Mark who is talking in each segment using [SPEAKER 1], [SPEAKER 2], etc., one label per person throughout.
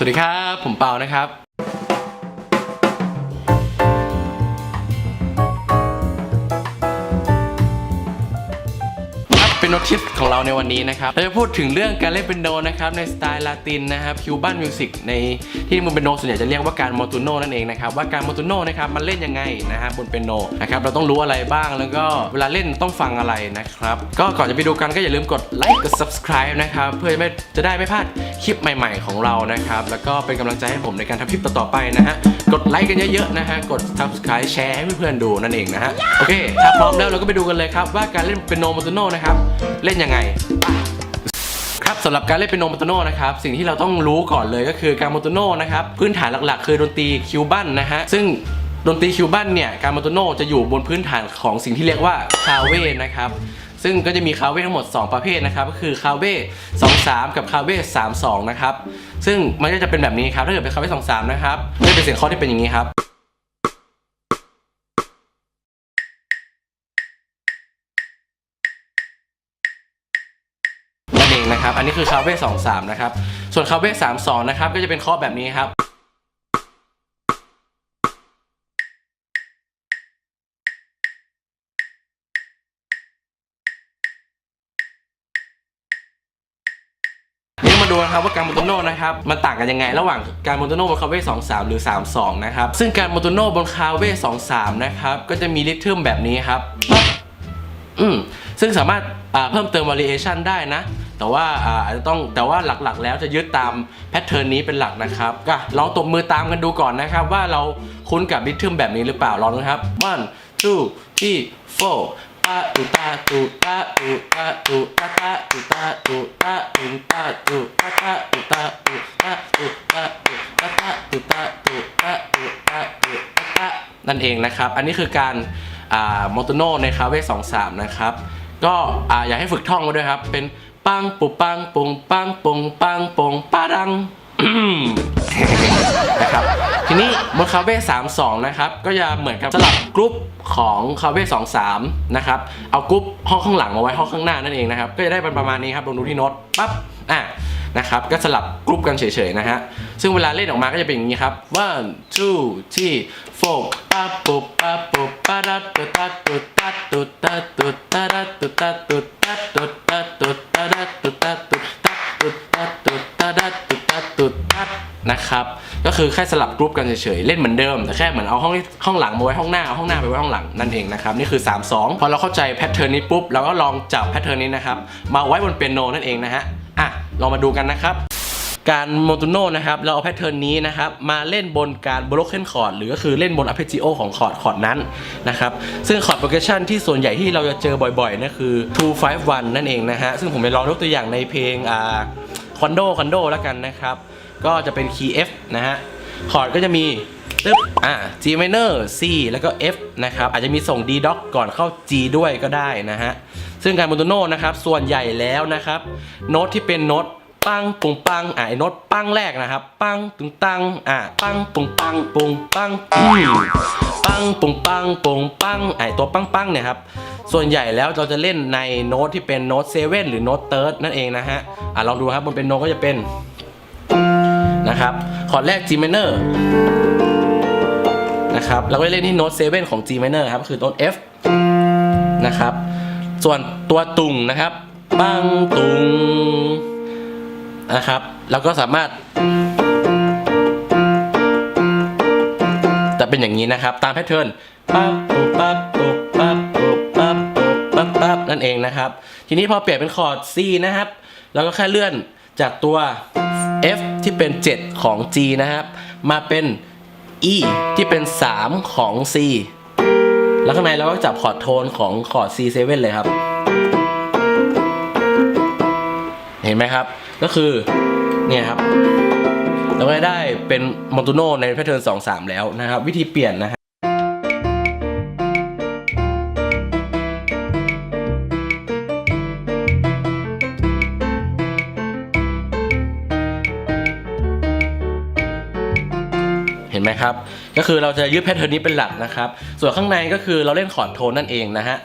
[SPEAKER 1] สวัสดีครับ ผมเปานะครับ โน้ตทิปของเราในวันนี้นะครับเราจะพูดถึงเรื่องการเล่นเปียโนนะครับในสไตล์ลาตินนะครับคิวบันมิวสิกในที่มือเปียโนส่วนใหญ่จะเรียกว่าการมอตูโนนั่นเองนะครับว่าการมอตูโนนะครับมันเล่นยังไงนะฮะบนเปียโนนะครับเราต้องรู้อะไรบ้างแล้วก็เวลาเล่นต้องฟังอะไรนะครับก็ก่อนจะไปดูกันก็อย่าลืมกดไลค์กด subscribe นะครับเพื่อไม่จะได้ไม่พลาดคลิปใหม่ ๆ ของเรานะครับแล้วก็เป็นกำลังใจให้ผมในการทำคลิปต่อๆไปนะฮะ กดไลค์กันเยอะๆนะฮะ กด subscribe แชร์ให้เพื่อนๆดูนั่นเองนะฮะ โอเค ถ้าพร้อมแล้วเราก็ไปดูกันเลยครับ ว่าการเล่นเปียโนมอตโนนะครับ เล่นยังไงครับสำหรับการเล่นเปียโนมอตโนนะครับสิ่งที่เราต้องรู้ก่อนเลยก็คือการมอตโนนะครับพื้นฐานหลักๆ คือดนตรีคิวบันนะฮะซึ่งดนตรีคิวบันเนี่ยการมอโตโนจะอยู่บนพื้นฐานของสิ่งที่เรียกว่าคาเว่นะครับ ซึ่งก็จะมีคาเว่ทั้งหมด 2 ประเภทนะครับ ก็คือคาเว่23 กับคาเว่32 นะครับ ซึ่งมันก็จะเป็นแบบนี้ครับ ถ้าเกิดเป็นคาเว่23 นะครับก็จะเป็นเสียงเคาะที่เป็นอย่างนี้ครับนั่นเองนะครับ อันนี้คือคาเว่23 นะครับ ส่วนคาเว่32 นะครับ ก็จะเป็นเคาะแบบนี้ครับ นะครับว่าการโมโตโนนะครับมันต่างกันยังไง ระหว่างการโมโตโนบนคาเว่23หรือ32นะครับซึ่งการโมโตโนบนคาเว่23นะครับก็จะมีริทึมแบบนี้ครับอืมซึ่งสามารถเพิ่มเติม variation ได้นะ แต่ว่าอ่าอาจจะต้องแต่ว่าหลักๆ แล้วจะยึดตามแพทเทิร์นนี้เป็นหลักนะครับก็ลองตบมือตามกันดูก่อนนะครับ ว่าเราคุ้นกับริทึมแบบนี้หรือเปล่าลองนะครับ one two three four ตาตุตาตุตาตุตาตุตาตาตุตาตุตาตุตาตุตาตาตุตาตุตาตุตาตุตาตาตุตาตุตาตุตาตุตาตานั่นเองนะครับ อันนี้คือการอ่ามโตโนในคาเว่23นะครับก็อ่าอยากให้ฝึกท่องมาด้วยครับ เป็นปังปุปังปุงปังปุงปังปุงปาดัง นะครับทีนี้บนคาเว่32นะครับก็จะเหมือนกับสลับกรุ๊ปของคาเว่23นะครับเอากรุ๊ปห้องข้างหลังมาไว้ห้องข้างหน้านั่นเองนะครับก็จะได้เป็นประมาณนี้ครับลองดูที่โน้ตปั๊บอะนะครับก็สลับกรุ๊ปกันเฉยๆนะฮะซึ่งเวลาเล่นออกมาก็จะเป็นอย่างนี้ครับ one two three four ปั๊บปุ๊บปั๊บปุ๊บปะดัดตุตัดตุตัดตุตัดตุตัดตุตัดตุตัดตุตัดตุตัดตุตัดตุตัดตุตัดตุตัดตุตัดตุตัด นะครับ ก็คือแค่สลับกรุ๊ปกันเฉยๆ เล่นเหมือนเดิม แต่แค่เหมือนเอาห้องห้องหลังมาไว้ห้องหน้าเอาห้องหน้าไปไว้ห้องหลังนั่นเองนะครับ นี่คือ 3 2 พอเราเข้าใจแพทเทิร์นนี้ปุ๊บ เราก็ลองจับแพทเทิร์นนี้นะครับ มาไว้บนเปียโนนั่นเองนะฮะ อะ ลองมาดูกันนะครับ การโมตูโนนะครับ เราเอาแพทเทิร์นนี้นะครับ มาเล่นบนการบล็อกเ n นคอร์ดหรือก็คือเล่นบนอัพเพจิโอของคอร์ดคอร์ดนั้นนะครับ ซึ่งคอร์ดโปรเกชันที่ส่วนใหญ่ที่เราจะเจอบ่อยๆนั่นคือ2 5 1นั่นเองนะฮะ ซึ่งผมจะลองยกตัวอย่างในเพลงอ่าคอนโดคอนโดแล้วกันนะครับ ก็จะเป็นคีย์ F นะฮะ คอร์ดก็จะมีตึ๊บอ่า G minor C แล้วก็ F นะครับ อาจจะมีส่ง D doc ก่อนเข้า G ด้วยก็ได้นะฮะ ซึ่งการโมตูโนนะครับ ส่วนใหญ่แล้วนะครับ โน้ตที่เป็นโน้ตปังปุงปังอะไอ้โน้ตปังแรกนะครับ ปังตึงตังอะปังปุงปังปุงปังปังปุงปังปุงปังไอ้ตัวปังปังเนี่ยครับส่วนใหญ่แล้วเราจะเล่นในโน้ตที่เป็นโน้ตเซเว่นหรือโน้ตเติร์ดนั่นเองนะฮะอะลองดูครับมันเป็นโน้ตก็จะเป็น นะครับคอร์ดแรก G minor นะครับเราก็เล่นที่โน้ตเซเว่นของ G minor ครับคือโน้ต F นะครับ ส่วนตัวตุงนะครับปังตุงนะครับ แล้วก็สามารถ จะเป็นอย่างนี้นะครับ ตามแพทเทิร์นปั๊บปุ๊บปั๊บปุ๊บปั๊บปุ๊บปั๊บปุ๊บปั๊บปั๊บนั่นเองนะครับ ทีนี้พอเปลี่ยนเป็นคอร์ด C นะครับ แล้วก็แค่เลื่อน จากตัว F ที่เป็น 7 ของ G นะครับ มาเป็น E ที่เป็น 3 ของ C แล้วข้างในเราก็จับคอร์ดโทนของคอร์ด C7 เลยครับ เห็นไหมครับ ก็คือเนี่ยครับเราก็ได้เป็นมอนตูโนในแพทเทิร์น2 3 แล้วนะครับ วิธีเปลี่ยนนะะครับ ก็คือเราจะยึดแพทเทิร์นนี้เป็นหลักนะครับ ส่วนข้างในก็คือเราเล่นคอร์ดโทนนั่นเองนะฮะ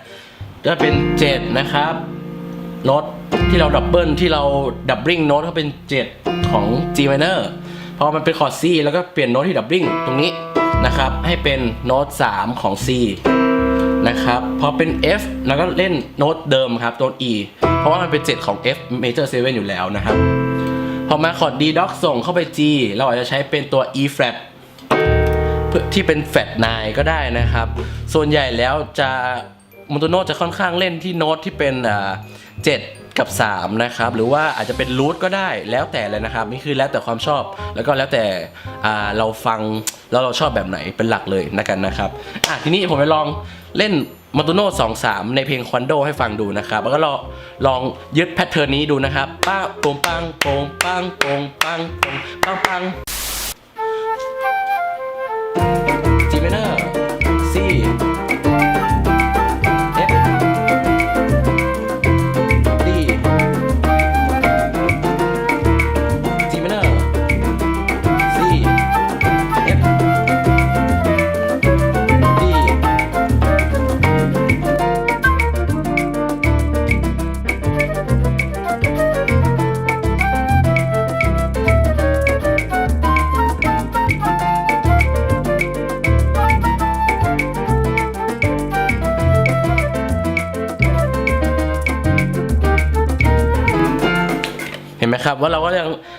[SPEAKER 1] ก็เป็น 7 นะครับโน้ตที่เราดับเบิลที่เราดับเบิลโน้ตเขาเป็น 7 ของ G minor พอมันเป็นคอร์ด C แล้วก็เปลี่ยนโน้ตที่ดับบิ้งตรงนี้นะครับ ให้เป็นโน้ต 3 ของ C นะครับ พอเป็น F แล้วก็เล่นโน้ตเดิมครับโน้ต E เพราะว่ามันเป็น 7 ของ F major 7 อยู่แล้วนะครับ พอมาคอร์ด D doc ส่งเข้าไป G เราอาจจะใช้เป็นตัว E flat ที่เป็น flat 9ก็ได้นะครับ ส่วนใหญ่แล้วจะม o นโตโนจะค่อนข้างเล่นที่โน้ตที่เป็นอ่า7กับ 3 นะครับ หรือว่าอาจจะเป็นรูทก็ได้แล้วแต่เลยนะครับ นี่คือแล้วแต่ความชอบแล้วก็แล้วแต่อ่าเราฟังแล้วเราชอบแบบไหนเป็นหลักเลยนะกันนะครับอะทีนี้ผมไปลองเล่นม o นโตโน2 3ในเพลงควันโดให้ฟังดูนะครับ แล้วก็ลองลองยึดแพทเทิร์นนี้ดูนะครับป้าโปงปังโปงปังโปงปังโปงปังปัง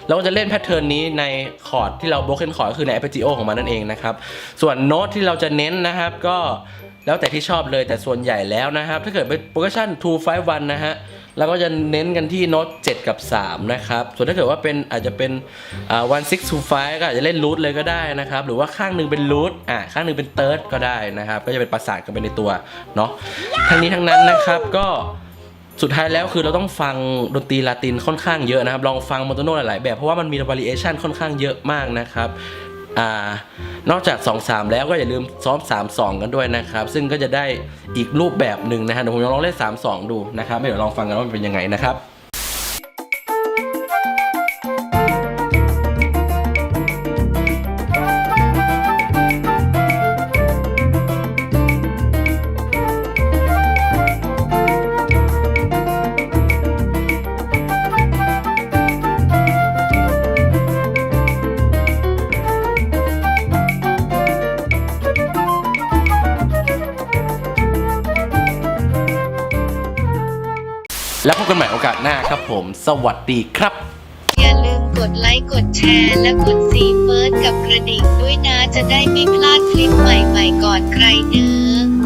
[SPEAKER 1] เราก็จะเล่นแพทเทิร์นนี้ในคอร์ดที่เรา broken chord ก็คือใน arpeggio ของมันนั่นเองนะครับ ส่วนโน้ตที่เราจะเน้นนะครับก็แล้วแต่ที่ชอบเลยแต่ส่วนใหญ่แล้วนะครับ ถ้าเกิดเป็น progression 2 5 1นะฮะเราก็จะเน้นกันที่โน้ต7 กับ 3 นะครับ ส่วนถ้าเกิดว่าเป็นอาจจะเป็นอ่า1 6 2 5ก็อาจจะเล่นรูทเลยก็ได้นะครับ หรือว่าข้างหนึ่งเป็นรูทอ่าข้างหนึ่งเป็นเติร์ดก็ได้นะครับ ก็จะเป็นประสานกันไปในตัวเนาะทั้งนี้ทั้งนั้นนะครับก็ สุดท้ายแล้วคือเราต้องฟังดนตรีลาตินค่อนข้างเยอะนะครับ ลองฟังมอนโตโนหลาย ๆ แบบ เพราะว่ามันมี variation ค่อนข้างเยอะมากนะครับอนอกจาก 2 3 แล้วก็อย่าลืมซ้อม 3 2 กันด้วยนะครับ ซึ่งก็จะได้อีกรูปแบบหนึ่งนะฮะเดี๋ยวผมลองเล่น 3 2 ดูนะครับเดี๋ยวลองฟังกันว่ามันเป็นยังไงนะครับ แล้วพบกันใหม่โอกาสหน้าครับผม สวัสดีครับ
[SPEAKER 2] อย่าลืมกดไลค์ กดแชร์ และกดซีเฟิร์สกับกระดิ่งด้วยนะ จะได้ไม่พลาดคลิปใหม่ๆก่อนใครเนอะ